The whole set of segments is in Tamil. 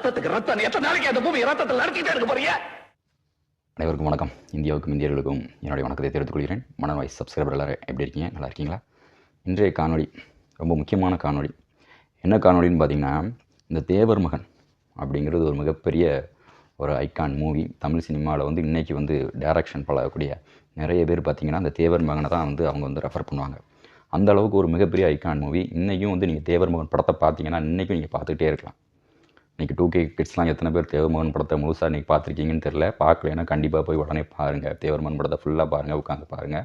ரத்தத்துக்கு ரத்தம். எத்தனை நாளைக்கு அந்த பூமி ரத்தத்தில் நடத்திட்டே இருக்க போறீங்க? அனைவருக்கும் வணக்கம். இந்தியாவுக்கும் இந்தியர்களுக்கும் என்னுடைய வணக்கத்தை தெரிவித்துக் கொள்கிறேன். மன வாய்ஸ் சப்ஸ்கிரைபர் எல்லாரும் எப்படி இருக்கீங்க? நல்லா இருக்கீங்களா? இன்றைய காணொளி ரொம்ப முக்கியமான காணொளி. என்ன காணொலின்னு பார்த்தீங்கன்னா இந்த தேவர் மகன் அப்படிங்கிறது ஒரு மிகப்பெரிய ஒரு ஐக்கான் மூவி தமிழ் சினிமாவில் வந்து இன்றைக்கி வந்து டைரக்ஷன் பழகக்கூடிய நிறைய பேர் பார்த்தீங்கன்னா அந்த தேவர் மகனை தான் வந்து அவங்க வந்து ரெஃபர் பண்ணுவாங்க. அந்த அளவுக்கு ஒரு மிகப்பெரிய ஐக்கான் மூவி இன்றைக்கும் வந்து நீங்கள் தேவர் மகன் படத்தை பார்த்தீங்கன்னா இன்றைக்கும் நீங்கள் பார்த்துக்கிட்டே இருக்கலாம். இன்றைக்கி டூ கே கிட்ஸ்லாம் எத்தனை பேர் தேவர்மகன் படத்தை முழுசாக இன்றைக்கி பார்த்துருக்கீங்கன்னு தெரில பார்க்கலன்னா கண்டிப்பாக போய் உடனே பாருங்கள் தேவர்மகன் படத்தை ஃபுல்லாக பாருங்கள் உட்காந்து பாருங்கள்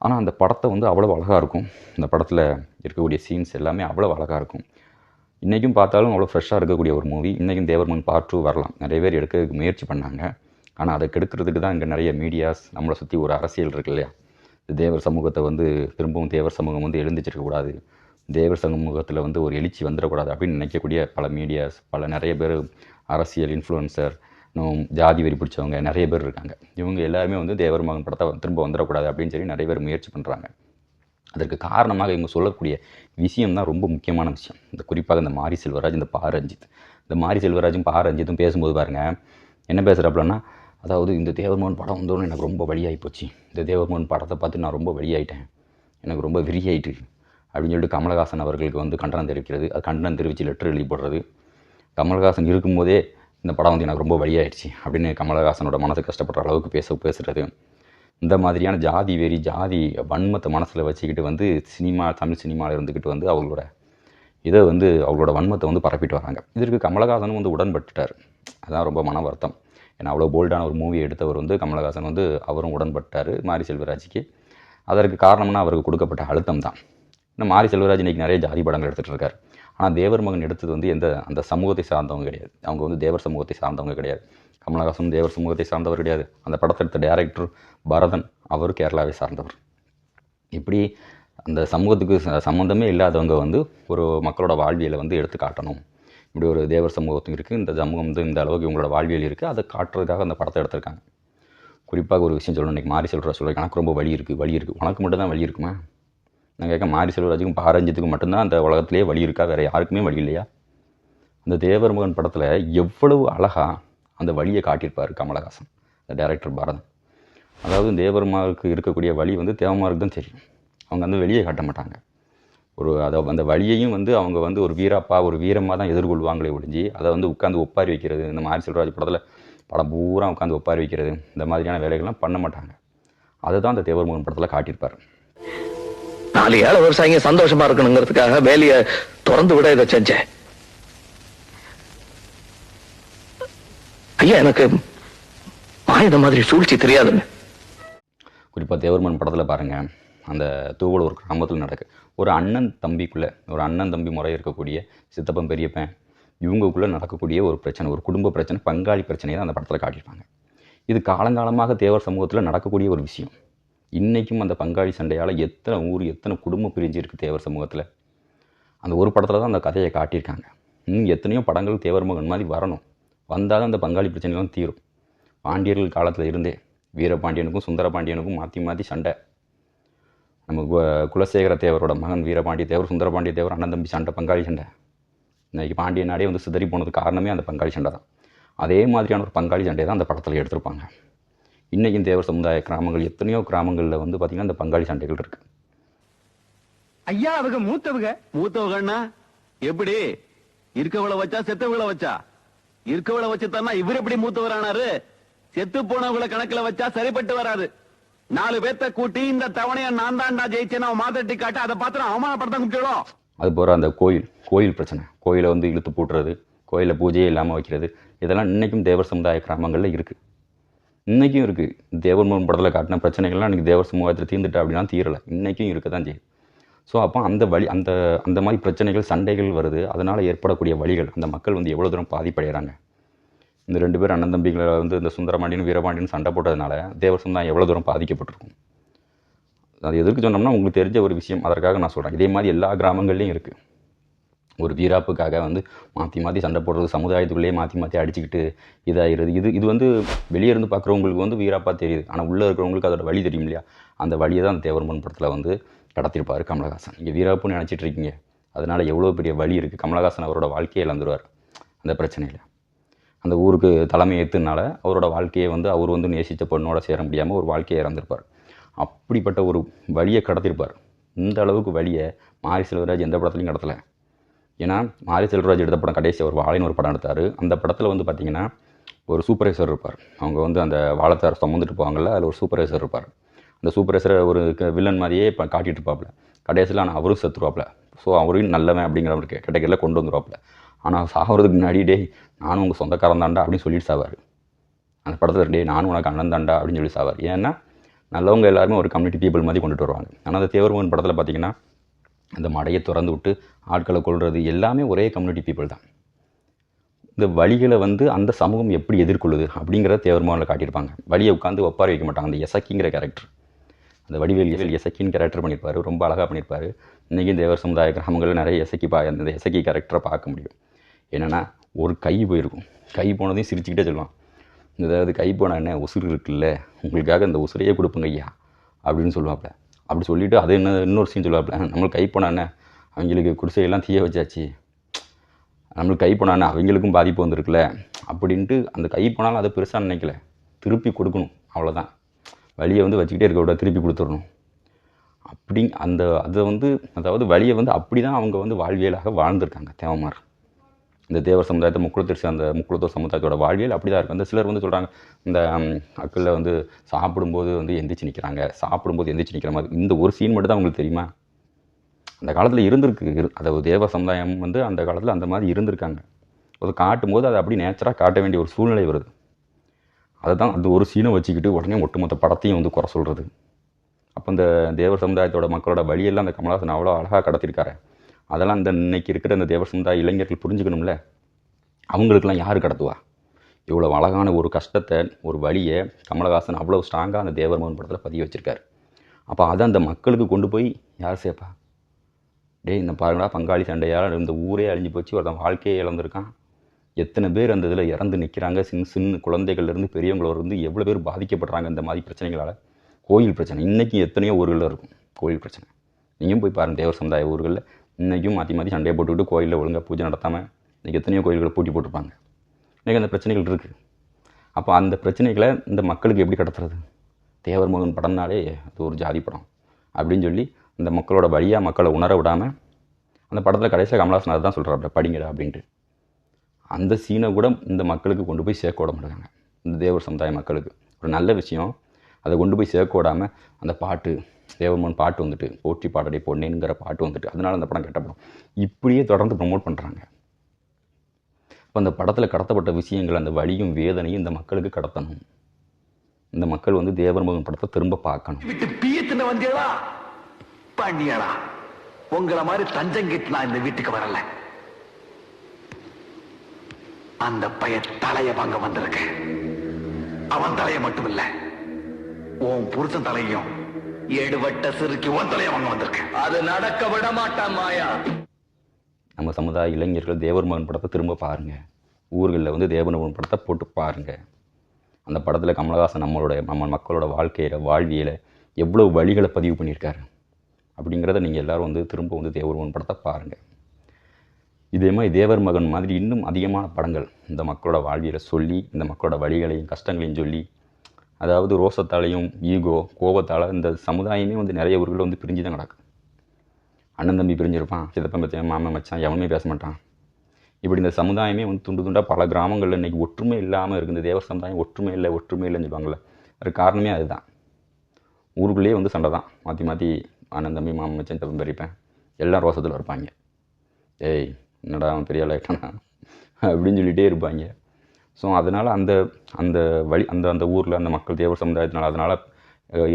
ஆனால் அந்த படத்தை வந்து அவ்வளோ அழகாக இருக்கும். இந்த படத்தில் இருக்கக்கூடிய சீன்ஸ் எல்லாமே அவ்வளோ அழகாக இருக்கும். இன்றைக்கும் பார்த்தாலும் அவ்வளோ ஃப்ரெஷ்ஷாக இருக்கக்கூடிய ஒரு மூவி இன்றைக்கும் தேவர்மன் பார்ட் டூ வரலாம். நிறைய பேர் எடுக்கிறதுக்கு முயற்சி பண்ணாங்க. ஆனால் அதை கெடுக்கிறதுக்கு தான் இங்கே நிறைய மீடியாஸ் நம்மளை சுற்றி ஒரு அரசியல் இருக்கு இல்லையா? தேவர் சமூகத்தை வந்து திரும்பவும் தேவர் சமூகம் வந்து எழுந்திச்சிருக்கக்கூடாது தேவர் சமூகத்தில் வந்து ஒரு எழுச்சி வந்துடக்கூடாது அப்படின்னு நினைக்கக்கூடிய பல மீடியாஸ் பல நிறைய பேர் அரசியல் இன்ஃப்ளூயன்சர் இன்னும் ஜாதி வெறி பிடிச்சவங்க நிறைய பேர் இருக்காங்க. இவங்க எல்லாருமே வந்து தேவர் மகன் படத்தை திரும்ப வந்துடக்கூடாது அப்படின்னு சொல்லி நிறைய பேர் முயற்சி பண்ணுறாங்க அதற்கு காரணமாக இவங்க சொல்லக்கூடிய விஷயம் தான் ரொம்ப முக்கியமான விஷயம். இந்த குறிப்பாக இந்த மாரி செல்வராஜ் இந்த பா ரஞ்சித் இந்த மாரி செல்வராஜும் பா ரஞ்சித்தும் பேசும்போது பாருங்கள் என்ன பேசுகிறாப்புலன்னா அதாவது இந்த தேவர்மோகன் படம் வந்தோடனே எனக்கு ரொம்ப வழியாகி போச்சு இந்த தேவர்மோகன் படத்தை பார்த்து நான் ரொம்ப வழியாயிட்டேன் எனக்கு ரொம்ப விரியாயிட்டு அப்படின்னு சொல்லிட்டு கமலஹாசன் அவர்களுக்கு வந்து கண்டனம் தெரிவிக்கிறது. அது கண்டனம் தெரிவித்து லெட்டர் எழுதி போடுறது. கமல்ஹாசன் இருக்கும்போதே இந்த படம் வந்து எனக்கு ரொம்ப வழியாயிடுச்சு அப்படின்னு கமலஹாசனோட மனசு கஷ்டப்படுற அளவுக்கு பேச பேசுகிறது இந்த மாதிரியான ஜாதி வெறி ஜாதி வன்மத்தை மனசில் வச்சுக்கிட்டு வந்து சினிமா தமிழ் சினிமாவில் இருந்துக்கிட்டு வந்து அவங்களோட இதை வந்து அவங்களோட வன்மத்தை வந்து பரப்பிட்டு வராங்க. இதற்கு கமலஹாசனும் வந்து உடன்பட்டுட்டார். அதான் ரொம்ப மன வருத்தம். ஏன்னா அவ்வளோ போல்டான ஒரு மூவி எடுத்தவர் வந்து கமலஹாசன் வந்து அவரும் உடன்பட்டார் மாரி செல்வராஜுக்கு அதற்கு காரணம்னா அவருக்கு கொடுக்கப்பட்ட அழுத்தம் தான். இன்னும் மாரி செல்வராஜ் இன்றைக்கி நிறைய ஜாதி படங்கள் எடுத்துகிட்டு இருக்காரு. ஆனால் தேவர் மகன் எடுத்தது வந்து எந்த அந்த சமூகத்தை சார்ந்தவங்க கிடையாது. அவங்க வந்து தேவர் சமூகத்தை சார்ந்தவங்க கிடையாது. கமலஹாசன் தேவர் சமூகத்தை சார்ந்தவர் கிடையாது. அந்த படத்தை எடுத்த டைரக்டர் பரதன் அவர் கேரளாவை சார்ந்தவர். இப்படி அந்த சமூகத்துக்கு ச- சம்மந்தமே இல்லாதவங்க வந்து ஒரு மக்களோட வாழ்வியலை வந்து எடுத்து காட்டணும். இப்படி ஒரு தேவர் சமூகத்துக்கு இருக்குது இந்த சமூகம் வந்து இந்த அளவுக்கு இவங்களோட வாழ்வியல் இருக்குது அதை காட்டுறதுக்காக அந்த படத்தை எடுத்திருக்காங்க. குறிப்பாக ஒரு விஷயம் சொல்லணும். இன்றைக்கி மாரி சொல்கிற சொல்கிறேன் எனக்கு ரொம்ப வழி இருக்குது வழி இருக்குது உனக்கு மட்டும் தான் வழி இருக்குமா? நான் கேட்க மாரி செல்வராஜுக்கும் பாரஞ்சித்துக்கும் மட்டும்தான் அந்த உலகத்திலே வழி இருக்கா? வேறு யாருக்குமே வழி இல்லையா? அந்த தேவர்முகன் படத்தில் எவ்வளவு அழகாக அந்த வழியை காட்டியிருப்பார் கமலஹாசன் அந்த டைரக்டர் பாரதம். அதாவது தேவர்மாருக்கு இருக்கக்கூடிய வழி வந்து தேவமாருக்கு தான் தெரியும். அவங்க வந்து வெளியே காட்ட மாட்டாங்க. ஒரு அதை அந்த வழியையும் வந்து அவங்க வந்து ஒரு வீரப்பா ஒரு வீரமாக தான் எதிர்கொள்வாங்களே ஒழிஞ்சு அதை வந்து உட்காந்து ஒப்பாரி வைக்கிறது இந்த மாரி செல்வராஜ் படத்தில் படம் பூரா உட்காந்து ஒப்பாரி வைக்கிறது இந்த மாதிரியான வேலைகள்லாம் பண்ண மாட்டாங்க. அதை தான் அந்த தேவர்முகன் படத்தில் காட்டியிருப்பார். நாலு ஏழை விவசாயிங்க சந்தோஷமா இருக்கணுங்கிறதுக்காக வேலையை திறந்து விட இதை செஞ்சேன். ஐயா எனக்கு ஆயுத மாதிரி சூழ்ச்சி தெரியாதுங்க. குறிப்பாக தேவர்மன் படத்தில் பாருங்கள் அந்த தூவல் ஒரு கிராமத்தில் நடக்கு. ஒரு அண்ணன் தம்பிக்குள்ளே ஒரு அண்ணன் தம்பி முறை இருக்கக்கூடிய சித்தப்பன் பெரியப்பன் இவங்களுக்குள்ளே நடக்கக்கூடிய ஒரு பிரச்சனை ஒரு குடும்ப பிரச்சனை பங்காளி பிரச்சனையை தான் அந்த படத்தில் காட்டியிருப்பாங்க. இது காலங்காலமாக தேவர் சமூகத்தில் நடக்கக்கூடிய ஒரு விஷயம். இன்றைக்கும் அந்த பங்காளி சண்டையால் எத்தனை ஊர் எத்தனை குடும்பம் பிரிஞ்சிருக்கு தேவர் சமூகத்தில்? அந்த ஒரு படத்தில் தான் அந்த கதையை காட்டியிருக்காங்க. இன்னும் எத்தனையோ படங்கள் தேவர் மகன் மாதிரி வரணும். வந்தால் தான் அந்த பங்காளி பிரச்சனைலாம் தீரும். பாண்டியர்கள் காலத்தில் இருந்தே வீரபாண்டியனுக்கும் சுந்தரபாண்டியனுக்கும் மாற்றி மாற்றி சண்டை. நம்ம குலசேகர தேவரோட மகன் வீரபாண்டிய தேவர் சுந்தரபாண்டிய தேவர் அண்ணன் தம்பி சண்டை பங்காளி சண்டை. இன்றைக்கி பாண்டிய நாடே வந்து சிதறி போனதுக்கு காரணமே அந்த பங்காளி சண்டை தான். அதே மாதிரியான ஒரு பங்காளி சண்டையை தான் அந்த படத்தில் எடுத்திருப்பாங்க. இன்றைக்கும் தேவர் சமுதாய கிராமங்கள் எத்தனையோ கிராமங்களில் வந்து பார்த்திங்கன்னா இந்த பங்காளி சண்டைகள் இருக்குது ஐயா அவங்க மூத்தவங்க. மூத்தவகண்ணா எப்படி? இருக்கவள வச்சா செத்தவங்கள வச்சா? இருக்கவள வச்சு தானா இவர் எப்படி மூத்தவரானாரு? செத்து போனவங்கள கணக்குல வச்சா சரிப்பட்டு வராது. நாலு பேத்த கூட்டி இந்த தவணைய நான் தான்டா ஜெயிச்சேன் அவன் மாத்தட்டி காட்ட அதை பார்த்து நான் அவமானப்படுத்த குட்டிடும் அது போகிற அந்த கோயில் கோயில் பிரச்சனை. கோயிலை வந்து இழுத்து பூட்டுறது கோயிலில் பூஜையே இல்லாமல் வைக்கிறது. இதெல்லாம் இன்றைக்கும் தேவர் சமுதாய கிராமங்களில் இருக்குது இன்றைக்கும் இருக்குது தேவன் மகன் படத்தில் காட்டின பிரச்சனைகள்லாம் இன்றைக்கி தேவர் சமூகத்தில் தீர்ந்துட்டா அப்படின்னா தீரலை. இன்றைக்கும் இருக்க தான் செய்யும். ஸோ அப்போ அந்த வழி அந்த அந்த மாதிரி பிரச்சனைகள் சண்டைகள் வருது. அதனால் ஏற்படக்கூடிய வழிகள் அந்த மக்கள் வந்து எவ்வளோ தூரம் பாதிப்படைகிறாங்க? இந்த ரெண்டு பேர் அண்ணன் தம்பிகளை வந்து இந்த சுந்தரமாண்டியன் வீரபாண்டியன் சண்டை போட்டதுனால தேவர் சமுதாயம் எவ்வளோ தூரம் பாதிக்கப்பட்டிருக்கும்? அது எதற்கு சொன்னோம்னா உங்களுக்கு தெரிஞ்ச ஒரு விஷயம். அதற்காக நான் சொல்கிறேன் இதே மாதிரி எல்லா கிராமங்கள்லேயும் இருக்குது ஒரு வீராப்புக்காக வந்து மாற்றி மாற்றி சண்டை போடுறது சமுதாயத்துக்குள்ளேயே மாற்றி மாற்றி அடிச்சுக்கிட்டு இதாகிறது. இது இது வந்து வெளியே இருந்து பார்க்குறவங்களுக்கு வந்து வீராப்பாக தெரியுது. ஆனால் உள்ளே இருக்கிறவங்களுக்கு அதோட வழி தெரியும் இல்லையா? அந்த வழியை தான் அந்த தேவர்மன் படத்தில் வந்து கடத்திருப்பார் கமலஹாசன். நீங்கள் வீராப்புன்னு நினச்சிட்டு இருக்கீங்க. அதனால் எவ்வளோ பெரிய வழி இருக்குது கமலஹாசன் அவரோட வாழ்க்கையை இழந்துருவார் அந்த பிரச்சனையில். அந்த ஊருக்கு தலைமை ஏற்றுனால அவரோட வாழ்க்கையை வந்து அவர் வந்து நேசித்த பொண்ணோட சேர முடியாமல் ஒரு வாழ்க்கையை இறந்திருப்பார் அப்படிப்பட்ட ஒரு வழியை கடத்திருப்பார். இந்த அளவுக்கு வழியை மாரி செல்வராஜ் எந்த படத்துலையும் கடத்தலை. ஏன்னா மாரி செல்வராஜ் எடுத்த படம் கடைசி ஒரு வாழைன்னு ஒரு படம் எடுத்தார். அந்த படத்தில் வந்து பார்த்தீங்கன்னா ஒரு சூப்பர்வைசர் இருப்பார். அவங்க வந்து அந்த வாழைத்தார் சுமந்துட்டு போவாங்கல்ல அதில் ஒரு சூப்பர்வைசர் இருப்பார். அந்த சூப்பர்வைசரை ஒரு வில்லன் மாதிரியே இப்போ காட்டிகிட்டு இருப்பாப்புல கடைசியில் ஆனால் அவரும் செத்துருவாப்புல ஸோ அவரையும் நல்லவன் அப்படிங்கிறவருக்கு கேட்டகரியில் கொண்டு வந்துருவாப்புல ஆனால் சாகிறதுக்கு முன்னாடி டேய் நானும் உங்கள் சொந்தக்காரன் தாண்டா அப்படின்னு சொல்லிட்டு சாவார். அந்த படத்தில் டேய் நானும் உனக்கு அண்ணன் தாண்டா அப்படின்னு சொல்லி சாவார். ஏன்னா நல்லவங்க எல்லாருமே ஒரு கம்யூனிட்டி பீப்புள் மாதிரி கொண்டுட்டு வருவாங்க. ஆனால் அந்த தேவர்மன் படத்தில் பார்த்தீங்கன்னா அந்த மடையை திறந்து விட்டு ஆட்களை கொள்வது எல்லாமே ஒரே கம்யூனிட்டி பீப்புள் தான். இந்த வழிகளை வந்து அந்த சமூகம் எப்படி எதிர்கொள்ளுது அப்படிங்கிறத தேவர்மாவில் காட்டியிருப்பாங்க. வழியை உட்காந்து ஒப்பாரி வைக்க மாட்டாங்க. அந்த எசக்கிங்கிற கேரக்டர் அந்த வடிவேல் எசல் எசக்கின்னு கேரக்டர் பண்ணியிருப்பார். ரொம்ப அழகாக பண்ணியிருப்பார். இன்றைக்கி தேவர் சமுதாய கிராமங்களில் நிறைய எசக்கி பா அந்த எசக்கி கேரக்டரை பார்க்க முடியும். என்னென்னா ஒரு கை போயிருக்கும். கை போனதையும் சிரிச்சுக்கிட்டே சொல்லுவான். அதாவது கை போன என்ன? உசுறு இருக்குல்ல. உங்களுக்காக இந்த உசுரையே கொடுப்பங்க ஐயா அப்படின்னு சொல்லுவாப்புல அப்படி சொல்லிவிட்டு அது என்ன இன்னொரு சீன் சொல்லுவாப்புல நம்மளுக்கு கை போனானே அவங்களுக்கு குடிசையெல்லாம் தீய வச்சாச்சு. நம்மளுக்கு கை போனானே அவங்களுக்கும் பாதிப்பு வந்திருக்குல்ல. அப்படின்ட்டு அந்த கை போனாலும் அதை பெருசாக நினைக்கல. திருப்பி கொடுக்கணும் அவ்வளோதான் வழியை வந்து வச்சுக்கிட்டே இருக்க விட திருப்பி கொடுத்துடணும். அப்படி அந்த அதை வந்து அதாவது வழியை வந்து அப்படி தான் அவங்க வந்து வாழ்வியலாக வாழ்ந்திருக்காங்க தேவமார். இந்த தேவர் சமுதாயத்தை முக்குளத்தரிசி அந்த முக்குளத்தோர் சமுதாயத்தோட வாழ்வியல் அப்படி தான் இருக்கும் அந்த சிலர் வந்து சொல்கிறாங்க இந்த அக்களில் வந்து சாப்பிடும்போது வந்து எந்திரிச்சு நிற்கிறாங்க சாப்பிடும்போது எந்திரிச்சு நிற்கிற மாதிரி. இந்த ஒரு சீன் மட்டும் தான் உங்களுக்கு தெரியுமா? அந்த காலத்தில் இருந்திருக்கு. அதாவது தேவ சமுதாயம் வந்து அந்த காலத்தில் அந்த மாதிரி இருந்திருக்காங்க. அது காட்டும் போது அதை அப்படி நேச்சராக காட்ட வேண்டிய ஒரு சூழ்நிலை வருது. அதை தான் அந்த ஒரு சீனை வச்சுக்கிட்டு உடனே ஒட்டுமொத்த படத்தையும் வந்து குறை சொல்கிறது அப்போ இந்த தேவர் சமுதாயத்தோட மக்களோட வழியெல்லாம் அந்த கமலஹாசன் அவ்வளோ அழகாக கடத்திருக்காரு. அதெல்லாம் இந்த இன்னைக்கு இருக்கிற இந்த தேவர் சமுதாய இளைஞர்கள் புரிஞ்சுக்கணும்ல? அவங்களுக்கெல்லாம் யார் கடத்துவா? இவ்வளோ அழகான ஒரு கஷ்டத்தை ஒரு வழியை கமலஹாசன் அவ்வளோ ஸ்ட்ராங்காக அந்த தேவர் மோகன் படத்தில் பதிய வச்சுருக்காரு. அப்போ அதை அந்த மக்களுக்கு கொண்டு போய் யார் சேர்ப்பா? டேய் இந்த பாருங்களா பங்காளி சண்டையால் இந்த ஊரே அழிஞ்சு போச்சு ஒருத்தன் வாழ்க்கையே இழந்திருக்கான். எத்தனை பேர் அந்த இதில் இறந்து நிற்கிறாங்க சின்ன சின்ன குழந்தைகள்லேருந்து பெரியவங்களோருந்து எவ்வளோ பேர் பாதிக்கப்படுறாங்க இந்த மாதிரி பிரச்சனைகளால்? கோயில் பிரச்சனை. இன்றைக்கும் எத்தனையோ ஊர்களில் இருக்கும் கோயில் பிரச்சனை. நீங்களும் போய் பாருங்கள் தேவர் சமுதாய ஊர்களில். இன்றைக்கும் மாற்றி மாற்றி சண்டையை போட்டுக்கிட்டு கோயிலில் ஒழுங்காக பூஜை நடத்தாமல் இன்றைக்கி எத்தனையோ கோயில்களை பூட்டி போட்டிருப்பாங்க. இன்றைக்கி அந்த பிரச்சனைகள் இருக்குது அப்போ அந்த பிரச்சனைகளை இந்த மக்களுக்கு எப்படி கடத்துறது? தேவர் மகன் படம்னாலே அது ஒரு ஜாதி படம் அப்படின்னு சொல்லி இந்த மக்களோட வழியாக மக்களை உணர விடாமல் அந்த படத்தில் கடைசியாக கமலாசன் அதை தான் சொல்கிறாப்புல படிங்கடா அப்படின்ட்டு. அந்த சீனை கூட இந்த மக்களுக்கு கொண்டு போய் சேர்க்க விட மாட்டாங்க. இந்த தேவர் சமுதாய மக்களுக்கு. ஒரு நல்ல விஷயம். அதை கொண்டு போய் சேர்க்க விடாமல் அந்த பாட்டு தேவமன் பாட்டு வந்துட்டு போற்றி பாடடை பொன்னேங்கிற பாட்டு வந்துட்டு அதனால் அந்த படம் கெட்ட படம் இப்படியே தொடர்ந்து ப்ரமோட் பண்ணுறாங்க அப்போ அந்த படத்தில் கடத்தப்பட்ட விஷயங்கள் அந்த வழியும் வேதனையும் இந்த மக்களுக்கு கடத்தணும். இந்த மக்கள் வந்து தேவர் மகன் படத்தை திரும்ப பார்க்கணும். விட்டு பீயத்துன வந்தியடா பண்ணியடா. உங்களை மாதிரி தஞ்சங்கிட்டு நான் இந்த வீட்டுக்கு வரல. அந்த பைய தலைய வாங்க வந்திருக்கேன். அவன் தலைய மட்டும் இல்ல உன் புருஷன் தலையும் ஏடுவட்ட சிறுக்கி உன் தலைய வாங்க வந்திருக்கேன். அது நடக்க விட மாட்டான் மாயா. நம்ம சமுதாய இளைஞர்கள் தேவர் மகன் படத்தை திரும்ப பாருங்கள் ஊர்களில் வந்து தேவர் மகன் படத்தை போட்டு பாருங்கள் அந்த படத்தில் கமலஹாசன் நம்மளோட நம்ம மக்களோட வாழ்க்கையில் வாழ்வியலை எவ்வளோ வழிகளை பதிவு பண்ணியிருக்காரு. அப்படிங்கிறத நீங்கள் எல்லாரும் வந்து திரும்ப வந்து தேவர் மகன் படத்தை பாருங்கள் இதே மாதிரி தேவர் மகன் மாதிரி இன்னும் அதிகமான படங்கள் இந்த மக்களோட வாழ்வியலை சொல்லி இந்த மக்களோட வழிகளையும் கஷ்டங்களையும் சொல்லி அதாவது ரோசத்தாலையும் ஈகோ கோபத்தால் இந்த சமுதாயமே வந்து நிறைய ஊர்களில் வந்து பிரிஞ்சு தான் கிடக்கு. அண்ணன் தம்பி பிரிஞ்சிருப்பான் சித்தப்பன் பச்சன் மாமன் மச்சான் எவனுமே பேச மாட்டான். இப்படி இந்த சமுதாயமே வந்து துண்டு துண்டாக பல கிராமங்களில் இன்றைக்கி ஒற்றுமை இல்லாமல் இருக்குது. தேவர் சமுதாயம் ஒற்றுமை இல்லை ஒற்றுமை இல்லைன்னு சொல்லுவாங்கள்ல அது காரணமே அதுதான். ஊருக்குள்ளேயே வந்து சண்டை தான். மாற்றி மாற்றி அண்ணன் தம்பி மாமன் மச்சான் சித்தப்பன் பெரியப்பேன் எல்லாம் ரோசத்தில் இருப்பாங்க. ஏய் என்னடா அவன் பெரிய ஆள் அப்படின்னு சொல்லிகிட்டே இருப்பாங்க. ஸோ அதனால் அந்த அந்த வழி அந்த அந்த ஊரில் அந்த மக்கள் தேவர் சமுதாயத்தினால் அதனால்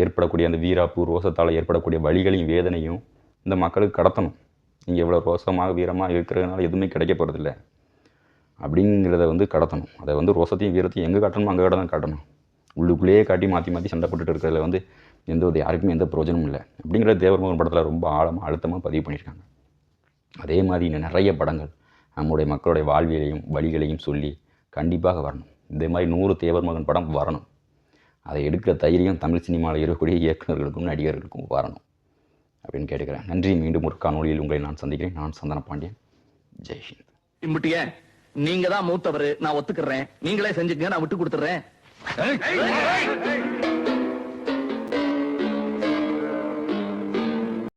ஏற்படக்கூடிய அந்த வீராப்பு ரோசத்தால் ஏற்படக்கூடிய வழிகளையும் வேதனையும் இந்த மக்களுக்கு கடத்தணும். நீங்கள் எவ்வளோ ரோசமாக வீரமாக இருக்கிறதுனால எதுவுமே கிடைக்க போகிறதில்ல அப்படிங்கிறத வந்து கடத்தணும். அதை வந்து ரோசத்தையும் வீரத்தையும் எங்கே காட்டணுமோ அங்கே தான் காட்டணும். உள்ளுக்குள்ளேயே காட்டி மாற்றி மாற்றி சண்டை போட்டுட்டு இருக்கிறதுல வந்து எந்த ஒரு யாருக்குமே எந்த பிரயோஜனமும் இல்லை. அப்படிங்கிற தேவர்மகன் படத்தில் ரொம்ப ஆழமாக அழுத்தமாக பதிவு பண்ணியிருக்காங்க. அதே மாதிரி நிறைய படங்கள் நம்முடைய மக்களுடைய வாழ்வியலையும் வழிகளையும் சொல்லி கண்டிப்பாக வரணும். இதே மாதிரி நூறு தேவர் மகன் படம் வரணும். அதை எடுக்கிற தைரியம் தமிழ் சினிமாவில் இருக்கக்கூடிய இயக்குநர்களுக்கும் நடிகர்களுக்கும் வரணும் அப்படின்னு கேட்டுக்கிறேன். நன்றி. மீண்டும் ஒரு காணொளியில் உங்களை நான் சந்திக்கிறேன். நான் சந்தன பாண்டியன். ஜெய்ஹிந்த் இம்புட்டிய நீங்க தான் மூத்தவரு. நான் ஒத்துக்கிறேன். நீங்களே செஞ்சுக்கங்க. நான் விட்டு கொடுத்துறேன்